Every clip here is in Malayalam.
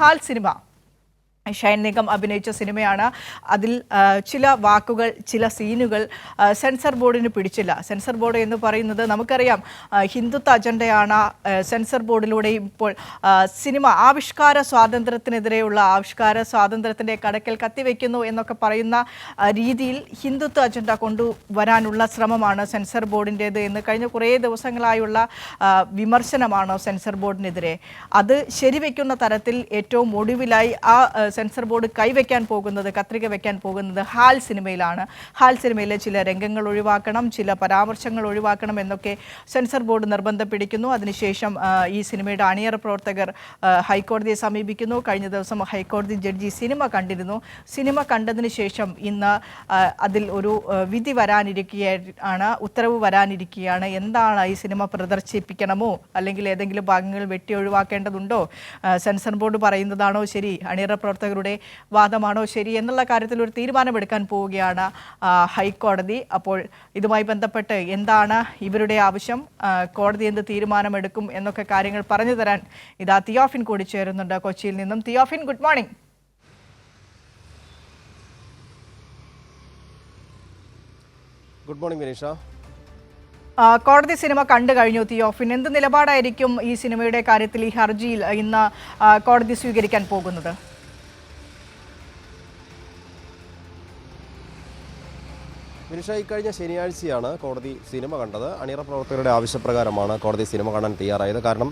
ഹാൽ സിനിമ. ഷൈൻ നിഗം അഭിനയിച്ച സിനിമയാണ്. അതിൽ ചില വാക്കുകൾ ചില സീനുകൾ സെൻസർ ബോർഡിന് പിടിച്ചില്ല. സെൻസർ ബോർഡ് എന്ന് പറയുന്നത് നമുക്കറിയാം ഹിന്ദുത്വ അജണ്ടയാണ്. സെൻസർ ബോർഡിലൂടെ ഇപ്പോൾ സിനിമ ആവിഷ്കാര സ്വാതന്ത്ര്യത്തിനെതിരെയുള്ള ആവിഷ്കാര സ്വാതന്ത്ര്യത്തിന്റെ കടക്കൽ കത്തിവെക്കുന്നു എന്നൊക്കെ പറയുന്ന രീതിയിൽ ഹിന്ദുത്വ അജണ്ട കൊണ്ടുവരാനുള്ള ശ്രമമാണ് സെൻസർ ബോർഡിന്റേത് എന്ന് കഴിഞ്ഞ കുറേ ദിവസങ്ങളായുള്ള വിമർശനമാണോ സെൻസർ ബോർഡിനെതിരെ? അത് ശരിവെക്കുന്ന തരത്തിൽ ഏറ്റവും ഒടുവിലായി ആ, സെൻസർ ബോർഡ് കൈവയ്ക്കാൻ പോകുന്നത് കത്രിക വയ്ക്കാൻ പോകുന്നത് ഹാൽ സിനിമയിലാണ്. ഹാൽ സിനിമയിലെ ചില രംഗങ്ങൾ ഒഴിവാക്കണം ചില പരാമർശങ്ങൾ ഒഴിവാക്കണം എന്നൊക്കെ സെൻസർ ബോർഡ് നിർബന്ധം പിടിക്കുന്നു അതിനുശേഷം ഈ സിനിമയുടെ അണിയറ പ്രവർത്തകർ ഹൈക്കോടതിയെ സമീപിക്കുന്നു. കഴിഞ്ഞ ദിവസം ഹൈക്കോടതി ജഡ്ജി സിനിമ കണ്ടിരുന്നു. സിനിമ കണ്ടതിന് ശേഷം ഇന്ന് അതിൽ ഒരു വിധി വരാനിരിക്കുകയാണ് ഉത്തരവ് വരാനിരിക്കുകയാണ് എന്താണ് ഈ സിനിമ പ്രദർശിപ്പിക്കണമോ? അല്ലെങ്കിൽ ഏതെങ്കിലും ഭാഗങ്ങൾ വെട്ടി ഒഴിവാക്കേണ്ടതുണ്ടോ? സെൻസർ ബോർഡ് പറയുന്നതാണോ ശരി? അണിയറ പ്രവർത്തകരുടെ വാദമാണോ ശരി എന്നുള്ള കാര്യത്തിൽ ഒരു തീരുമാനമെടുക്കാൻ പോവുകയാണ് ഹൈക്കോടതി. അപ്പോൾ ഇതുമായി ബന്ധപ്പെട്ട് എന്താണ് ഇവരുടെ ആവശ്യം? കോടതി എന്ത് തീരുമാനമെടുക്കും എന്നൊക്കെ കാര്യങ്ങൾ പറഞ്ഞു തരാൻ ഇതാ തിയോഫിൻ കൂടി ചേരുന്നുണ്ട് കൊച്ചിയിൽ നിന്നും. Theophin good morning. Good morning Vinisha. കോടതി സിനിമ കണ്ടു കഴിഞ്ഞു തിയോഫിൻ. എന്ത് നിലപാടായിരിക്കും ഈ സിനിമയുടെ കാര്യത്തിൽ ഈ ഹർജിയിൽ ഇന്ന് കോടതി സ്വീകരിക്കാൻ പോകുന്നത്? വിനിഷ ഇക്കഴിഞ്ഞ കഴിഞ്ഞ ശനിയാഴ്ചയാണ് കോടതി സിനിമ കണ്ടത്. അണിയറ പ്രവർത്തകരുടെ ആവശ്യപ്രകാരമാണ് കോടതി സിനിമ കാണാൻ തയ്യാറായത്. കാരണം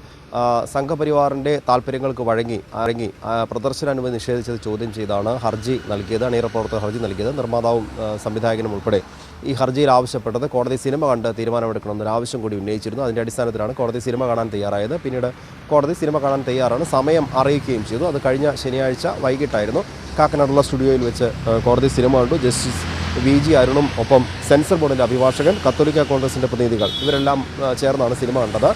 സംഘപരിവാറിന്റെ താല്പര്യങ്ങൾക്ക് വഴങ്ങി അരങ്ങി പ്രദർശന അനുമതി നിഷേധിച്ചത് ചോദ്യം ചെയ്താണ് ഹർജി നൽകിയത് അണിയറ പ്രവർത്തകർ ഹർജി നൽകിയത്. നിർമ്മാതാവും സംവിധായകനും ഉൾപ്പെടെ ഈ ഹർജിയിൽ ആവശ്യപ്പെട്ടത് കോടതി സിനിമ കണ്ട് തീരുമാനമെടുക്കണമെന്നൊരു ആവശ്യം കൂടി ഉന്നയിച്ചിരുന്നു. അതിന്റെ അടിസ്ഥാനത്തിലാണ് കോടതി സിനിമ കാണാൻ തയ്യാറായത്. പിന്നീട് കോടതി സിനിമ കാണാൻ തയ്യാറാണ് സമയം അറിയിക്കുകയും ചെയ്തു. അത് കഴിഞ്ഞ ശനിയാഴ്ച വൈകിട്ടായിരുന്നു. കാക്കനാടുള്ള സ്റ്റുഡിയോയിൽ വെച്ച് കോടതി സിനിമ കണ്ടു. ജസ്റ്റിസ് വി ജി അരുണും ഒപ്പം സെൻസർ ബോർഡിന്റെ അഭിഭാഷകൻ കത്തോലിക്ക കോൺഗ്രസിന്റെ പ്രതിനിധികൾ ഇവരെല്ലാം ചേർന്നാണ് സിനിമ കണ്ടത്.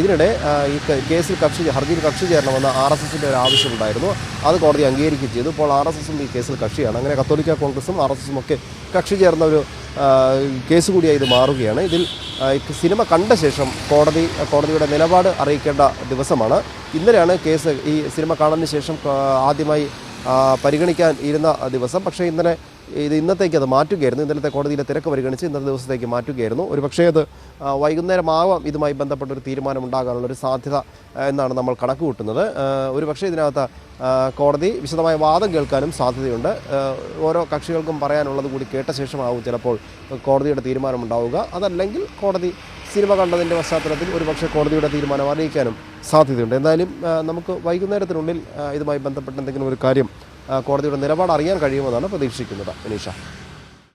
ഇതിനിടെ ഈ കേസിൽ കക്ഷി ഹർജിയിൽ കക്ഷി ചേരണമെന്ന് ആർ എസ് എസിന്റെ ഒരു ആവശ്യമുണ്ടായിരുന്നു. അത് കോടതി അംഗീകരിക്കുകയും ചെയ്തു. ഇപ്പോൾ ആർ എസ് എസും ഈ കേസിൽ കക്ഷിയാണ്. അങ്ങനെ കത്തോലിക്ക കോൺഗ്രസും ആർ എസ് എസും ഒക്കെ കക്ഷി ചേർന്ന ഒരു കേസ് കൂടിയായി ഇത് മാറുകയാണ്. ഇതിൽ സിനിമ കണ്ട ശേഷം കോടതി കോടതിയുടെ നിലപാട് അറിയിക്കേണ്ട ദിവസമാണ്. ഇന്നലെയാണ് കേസ് ഈ സിനിമ കാണുന്നതിന് ശേഷം ആദ്യമായി പരിഗണിക്കാൻ ഇരുന്ന ദിവസം. പക്ഷേ ഇന്നലെ ഇത് ഇന്നത്തേക്ക് അത് മാറ്റുകയായിരുന്നു. ഇന്നലത്തെ കോടതിയിലെ തിരക്ക് പരിഗണിച്ച് ഇന്നത്തെ ദിവസത്തേക്ക് മാറ്റുകയായിരുന്നു. ഒരു പക്ഷേ അത് വൈകുന്നേരമാവാം ഇതുമായി ബന്ധപ്പെട്ട ഒരു തീരുമാനം ഉണ്ടാകാനുള്ള ഒരു സാധ്യത എന്നാണ് നമ്മൾ കണക്ക് കൂട്ടുന്നത് ഒരു പക്ഷേ ഇതിനകത്ത് കോടതി വിശദമായ വാദം കേൾക്കാനും സാധ്യതയുണ്ട്. ഓരോ കക്ഷികൾക്കും പറയാനുള്ളത് കൂടി കേട്ട ശേഷമാവും ചിലപ്പോൾ കോടതിയുടെ തീരുമാനം ഉണ്ടാവുക. അതല്ലെങ്കിൽ കോടതി സിനിമ കണ്ടതിന്റെ പശ്ചാത്തലത്തിൽ ഒരുപക്ഷെ കോടതിയുടെ തീരുമാനം അറിയിക്കാനും സാധ്യതയുണ്ട്. എന്തായാലും നമുക്ക് വൈകുന്നേരത്തിനുള്ളിൽ ഇതുമായി ബന്ധപ്പെട്ട എന്തെങ്കിലും ഒരു കാര്യം കോടതിയുടെ നിലപാട് അറിയാൻ കഴിയുമെന്നാണ് പ്രതീക്ഷിക്കുന്നത് അനീഷ.